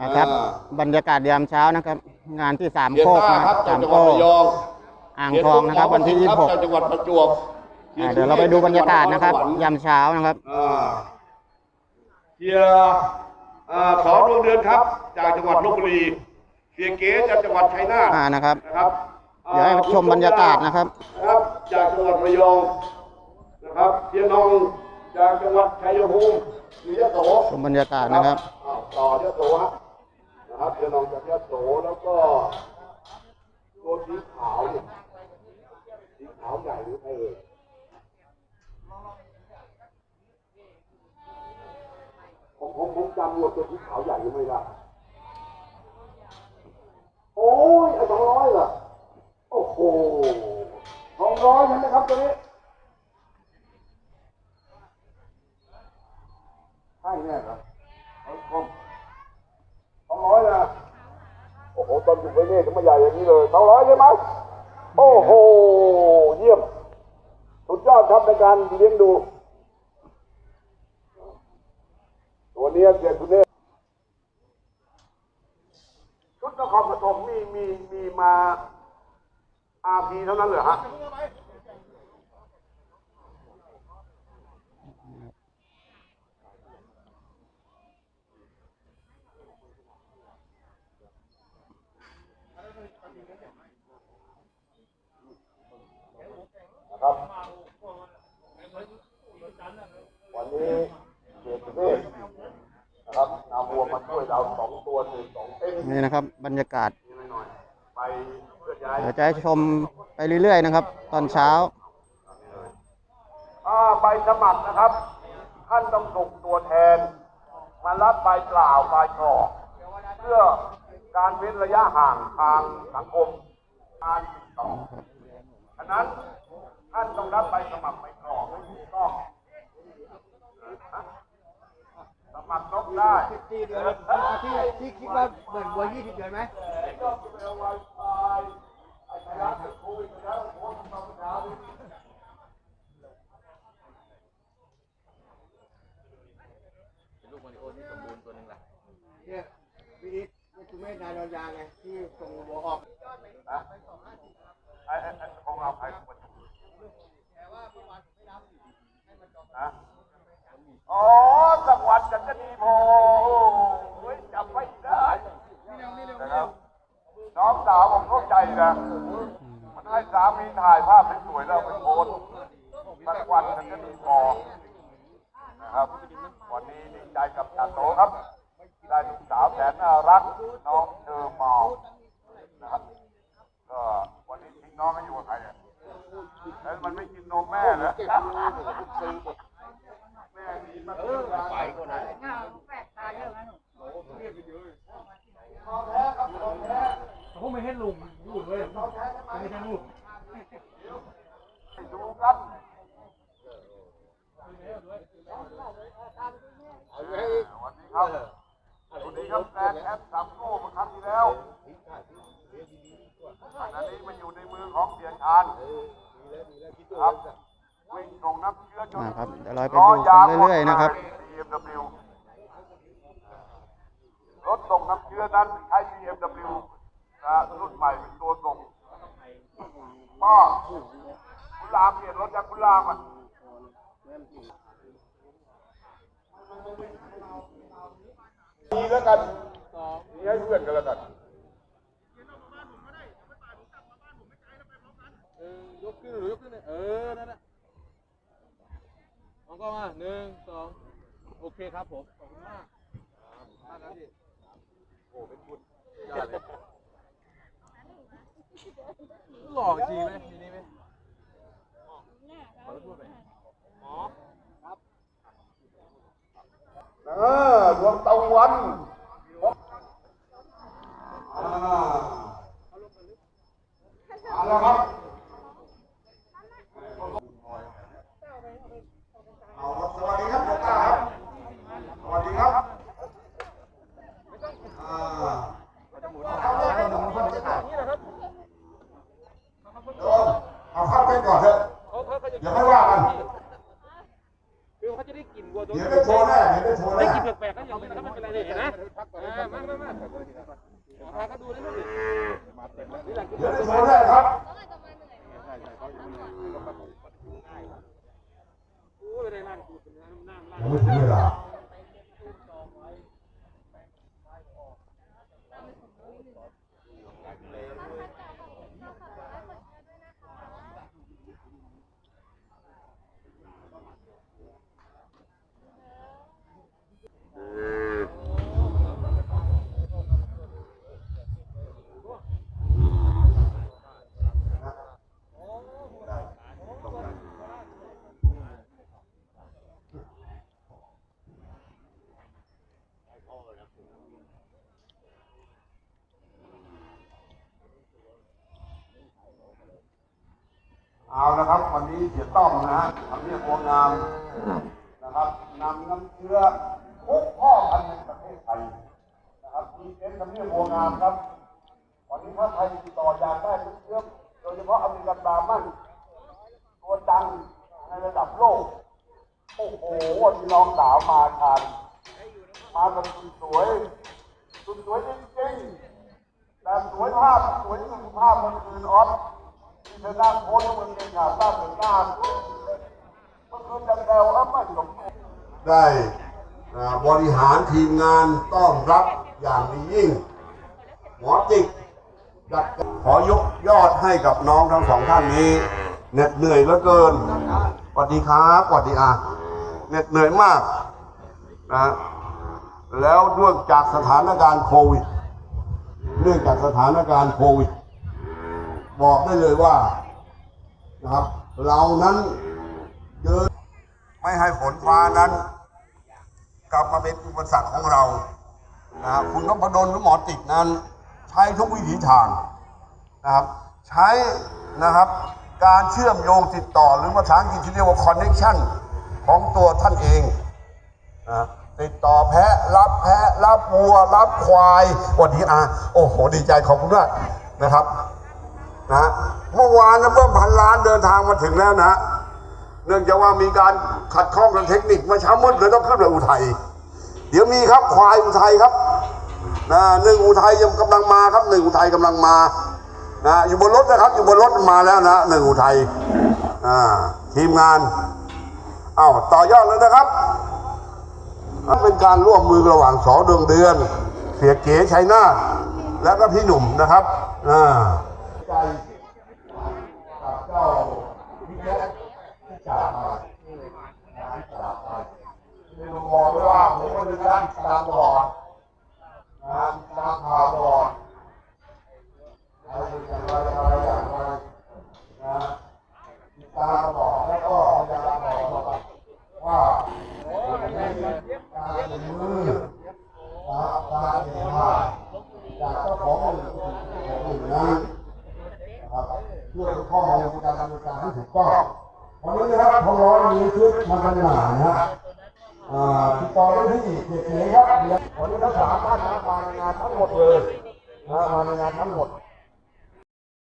อ่าครับ อ่า บรรยากาศยามเช้านะครับ งานที่สามเทียนโคกท่านะครับสาจากมจังหโควัดกระยองอ่างทองนะครับ วันที่เทียี่ยสินบหกจากจังหวัดประจวบเดี๋ยวเราไปดูบรรยากาศนะครับ ยามเช้านะครับ อ่าเทียร์อ่าสองดวงเดือนครับ จากจังหวัดลบบุรีเทียเก๋จากจังหวัดชัยนาทอ่านะครับ นะครับเดี๋ยวให้ชมบรรยากาศนะครับ นะครับ จากจังหวัดระยองนะครับเทียนองจากจังหวัดชัยภูมิหรือยะโส ชมบรรยากาศนะครับ อ้าวต่อยะโสฮะ นะครับเทียนองจากยะโสแล้วก็ตัวสีขาวเนี่ยสีขาวใหญ่หรือไงเอ่ยผมผมผมจำวัวตัวสีขาวใหญ่ยังไม่ได้โอ้ยไอ้สองร้อยเหรอโอ้โหทองร้อยใช่ไหมครับตัวนี้ใช่แน่ครับเอาคมทองร้อยนะ โอ้โหตอนอยู่ไว้เนี่ยถึงมาใหญ่อย่างนี้เลยทองร้อยใช่ไหมโอ้โห เยี่ยม สุดยอดครับในการเลี้ยงดูตัวเนี้ยเกียรติคุณเนศชุดนครปฐมมีมีมีมาอาพีเท่านั้นเหรอฮะ นะครับ วันนี้เกียรติเนศนะครับนำวัวมาช่วยเราสองตัวหนึ่งสองเต้ นนี่นะครับ บรรยากาศนิดหน่อยไปเพื่อย้ายเดี๋ยวจะให้ชมไปเรื่อยๆนะครับ ตอนเช้าอ่าใบสมัครนะครับ ท่านต้องส่งตัวแทน มารับใบเปล่าใบกรอกเพื่อการเว้นระยะห่างทางสังคมการติดต่อฉะนั้นท่านต้องรับใบสมัครใบกรอกให้ถูกต้องนะสมัครนก ได้ที่เดือนที่ที่คิดว่าเหมือนวัวยี่สิบเดือนไหมเนี่ยพี่นิดนี่คุณแม่นายรอยาไงที่ส่งวัวออกนะไอ้ไอ้ไอ้ของเราใครเป็นคนนะอ๋อสักวันจะจะดีพอเฮ้ยจำไม่ได้นะครับน้องสาวผมเข้าใจนะมันให้สามีถ่ายภาพสวยๆแล้วไปโพสต์สักวันจะจะดีพอนะครับ วันนี้ดี ใจกับจ่าโตครับได้ลูกสาวแสนน่ารักน้องเชอร์มอนะครับก็วันนี้ทิ้งน้องให้อยู่กับใครอะแล้วมันไม่กินนมแม่เหรอแม่ดีมากไปก็ได้ทองแท้ครับทองแท้ เขาไม่ให้ลุงลุงเลยไม่ให้ลุง ไปดูกันวันนี้ครับ วันนี้ครับแฟนแอปสามโก้เมื่อครั้งที่แล้วอันนี้มันอยู่ในมือของเสียชาญครับวิ่งส่งน้ำเชื้อจนอ่าครับเดี๋ยวเราไปดูกันเรื่อยๆนะครับ BMW รถส่งน้ำเชื้อนั้นใช้ BMW นะรุ่นใหม่เป็นตัวส่งก็คุณรามเปลี่ยนรถจากคุณรามอะ ดีแล้วกันดีให้เพื่อนกันแล้วกันยกขึ้นหรือยกขึ้นเนี่ยเออ นั่นแหละมองกล้องมาหนึ่งสองโอเคครับผม ขอบคุณมากมากครับพี่โอ้เป็นคุณยอดเลยหล่อจริงไหมทีนี้ไหมขอพูดไปหมอ เออด วันอ่าเอาละครับเอาครับสวัสดีครับหลวงตาครับ สวัสดีครับอ่าเอาเข้าเต้นก่อนเดี๋ยวเอาข้าเต้นก่อนเถอะ เขาเขาเขาจะ เดี๋ยวไม่ว่ากัน คือเขาจะได้กลิ่นวัวตัวเดี๋ยวได้โชว์แน่เดี๋ยวได้โชว์แน่ได้กลิ่นแปลกๆก็อย่างนี้นะครับไม่เป็นไรเลยเห็นไหมเดี๋ยวได้โชว์ได้ครับยังไม่ถึงเวลาเอาละครับวันนี้เสียต้อมนะฮะทำเนียบบัวงามนะครับนำน้ำเชื้อทุกพ่อพันธุ์ในประเทศไทยนะครับมีเอ็นทำเนียบบัวงามครับ วันนี้ถ้าใครติดต่ออยากได้น้ำเชื้อโดยเฉพาะอเมริกันบาร์มันตัวดังในระดับโลกโอ้โหวันนี้น้องสาวมาทานมาแบบสุดสวยสุดสวยจริงๆแต่สวยภาพสวยสุดภาพมันคืนออสที่ เธอนั่งโพสต์บนเกงขาสั้นเหมือนกันเมื่อคืนจังแดวแล้วไม่สมควได้บริหารทีมงานต้อนรับอย่างดียิ่ง หมอจิกดัดขอยกยอดให้กับน้องทั้งสองท่านนี้เหน็ดเหนื่อยเหลือเกินสวัสดีครับสวัสดีอาเหน็ดเหนื่อยมากนะแล้วเนื่องจากสถานการณ์โควิดเนื่องจากสถานการณ์โควิด บอกได้เลยว่านะครับ เรานั้นเดินไม่ให้ฝนฟ้านั้น กลับมาเป็นอุปสรรคของเรานะครับคุณนพดลหรือหมอติกนั้น ใช้ทุกวิถีทางนะครับ ใช้นะครับการเชื่อมโยงติดต่อหรือภาษาอังกฤษที่เรียกว่า connection ของตัวท่านเองนะติดต่อแพะรับแพะรับวัว รับควายวันนี้อาโอ้โห ดีใจขอบคุณมากนะครับ นะเมื่อวานนะเมื่อพันล้านเดินทางมาถึงแล้วนะ เนื่องจากว่ามีการขัดข้องทางเทคนิคมื่อเช้ามืดเลยต้องขึ้นไปอุทัยเดี๋ยวมีครับควายอุทัยครับนะหนึ่งอุทัยยังกำลังมาครับหนึ่งอุทัยกำลังมานะอยู่บนรถนะครับ อยู่บนรถมาแล้วนะหนึ่งอุทัยอ่าทีมงานอ้าวต่อยอดเลยนะครับเป็นการร่วมมือระหว่างสอดวงเดือน เสียเก๋ชัยนาทแล้วก็พี่หนุ่มนะครับอ่า ใจกับเจ้าพิเศษที่จากมาจากไปคือมองว่าผมเป็นด้านตาบอดนะตาผ่าบอดอะไรอย่างไรอะไรอย่างไรนะตาบอดแล้วก็พยายามบอกว่าการเห็นมือตาตาเห็นผ้าจากเจ้าของหนึ่งของหนึ่งนั้น นะครับ เพื่อข้อมูลในการดำเนินการที่ถูกต้องวันนี้นะครับพอร้อยมีชุดมากันหนานะฮะอ่าติดต่อได้ที่เด็กเอ๋ครับวันนี้ทั้งสามท่านมาในงานทั้งหมดเลยนะมาในงานทั้งหมด